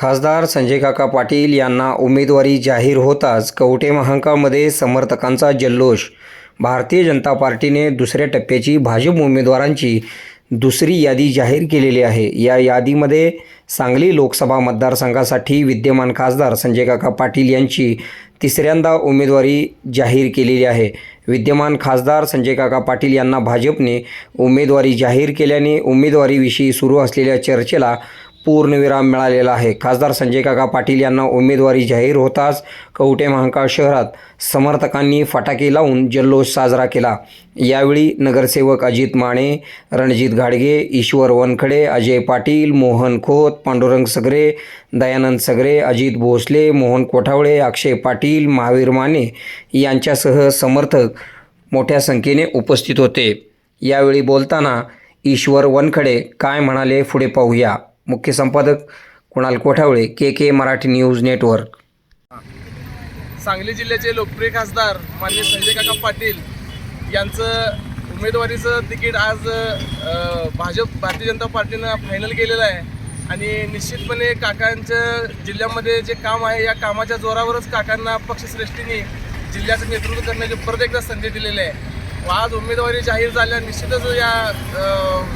खासदार संजय काका पाटील यांना उमेदवारी जाहीर होताच कवटे महांकाळमध्ये समर्थकांचा जल्लोष. भारतीय जनता पार्टीने दुसऱ्या टप्प्याची भाजप उमेदवारांची दुसरी यादी जाहीर केलेली आहे. या यादीमध्ये सांगली लोकसभा मतदारसंघासाठी विद्यमान खासदार संजय काका पाटील यांची तिसऱ्यांदा उमेदवारी जाहीर केलेली आहे. विद्यमान खासदार संजय काका पाटील यांना भाजपने उमेदवारी जाहीर केल्याने उमेदवारीविषयी सुरू असलेल्या चर्चेला पूर्णविराम मिळालेला आहे. खासदार संजय काका पाटील यांना उमेदवारी जाहीर होताच कवठे महांकाळ शहरात समर्थकांनी फटाके लावून जल्लोष साजरा केला. यावेळी नगरसेवक अजित माने रणजित घाडगे ईश्वर वनखडे अजय पाटील मोहन खोत पांडुरंग सगरे दयानंद सगरे अजित भोसले मोहन कोठावळे अक्षय पाटील महावीर माने यांच्यासह समर्थक मोठ्या संख्येने उपस्थित होते. यावेळी बोलताना ईश्वर वनखडे काय म्हणाले पुढे पाहूया. मुख्य संपादक कुणाल कोठावळे के के मराठी न्यूज नेटवर्क. सांगली जिल्ह्याचे लोकप्रिय खासदार माननीय संजय काका पाटील यांचं उमेदवारीचं तिकीट आज भाजप भारतीय जनता पार्टीनं फायनल केलेलं आहे. आणि निश्चितपणे काकांच्या जिल्ह्यामध्ये जे काम आहे या कामाच्या जोरावरच काकांना पक्षश्रेष्ठींनी जिल्ह्याचं नेतृत्व करण्याची परत एकदा संधी दिलेली आहे. आज उमेदवारी जाहीर झाल्या निश्चितच या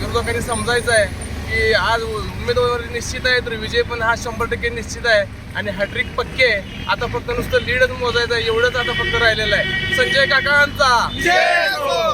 विरोधकांनी समजायचं आहे. की आज उमेदवारी निश्चित आहे तर विजय पण हा शंभर टक्के निश्चित आहे. आणि हॅट्रिक पक्के आहे. आता फक्त नुसतं लीडच मोजायचं आहे एवढंच आता फक्त राहिलेलं आहे. संजय काकांचा. हो!